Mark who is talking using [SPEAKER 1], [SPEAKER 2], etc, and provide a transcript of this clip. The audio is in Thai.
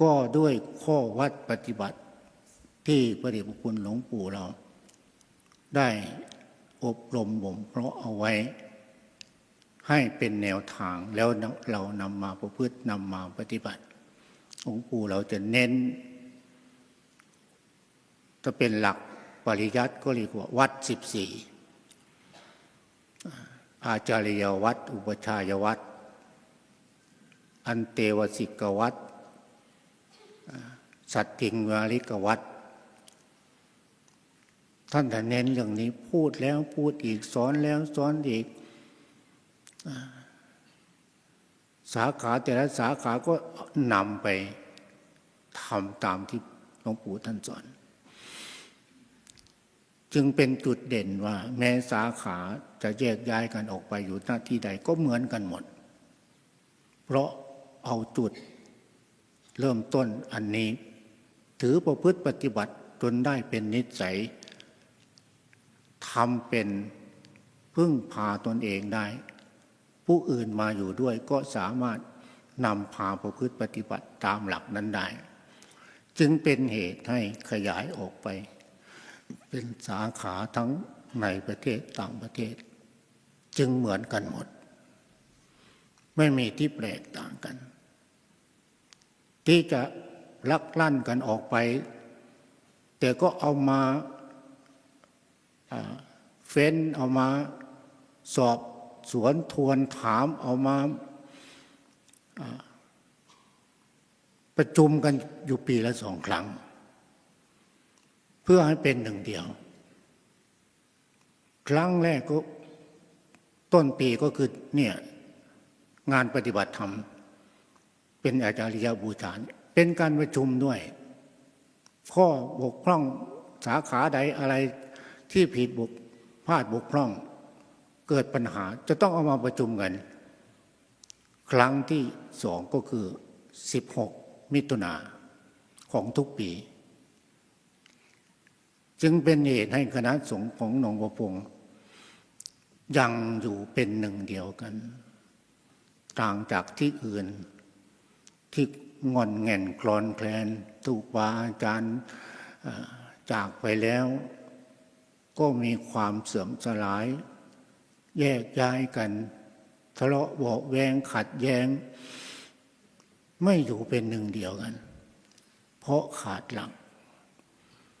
[SPEAKER 1] ก็ด้วยข้อวัดปฏิบัติที่พระเดชพระคุณหลวงปู่เรา ได้อบรมบ่มเพราะเอาไว้ ให้เป็นแนวทางแล้วเรานำมาประพฤตินำมาปฏิบัติหลวงปู่เราจะเน้นถ้าเป็นหลักปริยัติก็เรียกว่าวัดสิบสี่อาจาริยวัด อุปชายวัด อันเตวสิกวัด สัตติงวาริกวัดท่านแต่เน้นเรื่องนี้พูดแล้วพูดอีกสอนแล้วสอนอีก สาขาแต่ละสาขาก็นำไปทำตามที่หลวงปู่ท่านสอน จึงเป็นจุดเด่นว่า แม้สาขาจะแยกย้ายกันออกไปอยู่หน้าที่ใดก็เหมือนกันหมด เพราะเอาจุด เริ่มต้นอันนี้ ถือประพฤติปฏิบัติจนได้เป็นนิสัยทำเป็นพึ่งพาตนเองได้ ผู้อื่นมาอยู่ด้วยก็สามารถนำพาประพฤติปฏิบัติตามหลักนั้นได้ จึงเป็นเหตุให้ขยายออกไป เป็นสาขาทั้งในประเทศต่างประเทศ จึงเหมือนกันหมด ไม่มีที่แปลกต่างกัน ที่จะลักลั่นกันออกไป แต่ก็เอามาเฟ้นเอามาสอบสวนทวนถามเอามาประชุมกันอยู่ปีละสองครั้ง เพื่อให้เป็นหนึ่งเดียว ครั้งแรกก็ต้นปีก็คือเนี่ยงานปฏิบัติธรรม เป็นอาจาริยบูชาเป็นการประชุมด้วย ข้อบกพร่องสาขาใดอะไรที่ผิดบกพลาดบกพร่อง เกิดปัญหาจะต้องเอามาประชุมกัน ครั้งที่สองก็คือ 16 มิถุนาของทุกปี จึงเป็นเหตุให้คณะสงฆ์ของหนองบัวพงยังอยู่เป็นหนึ่งเดียวกัน ต่างจากที่อื่น ที่งอนแง่นคลอนแคลนถูกบาอาจารย์จากไปแล้ว ก็มีความเสื่อมสลาย แยกย้ายกัน ทะเลาะเบาแวงขัดแย้ง ไม่อยู่เป็นหนึ่งเดียวกัน เพราะขาดหลัง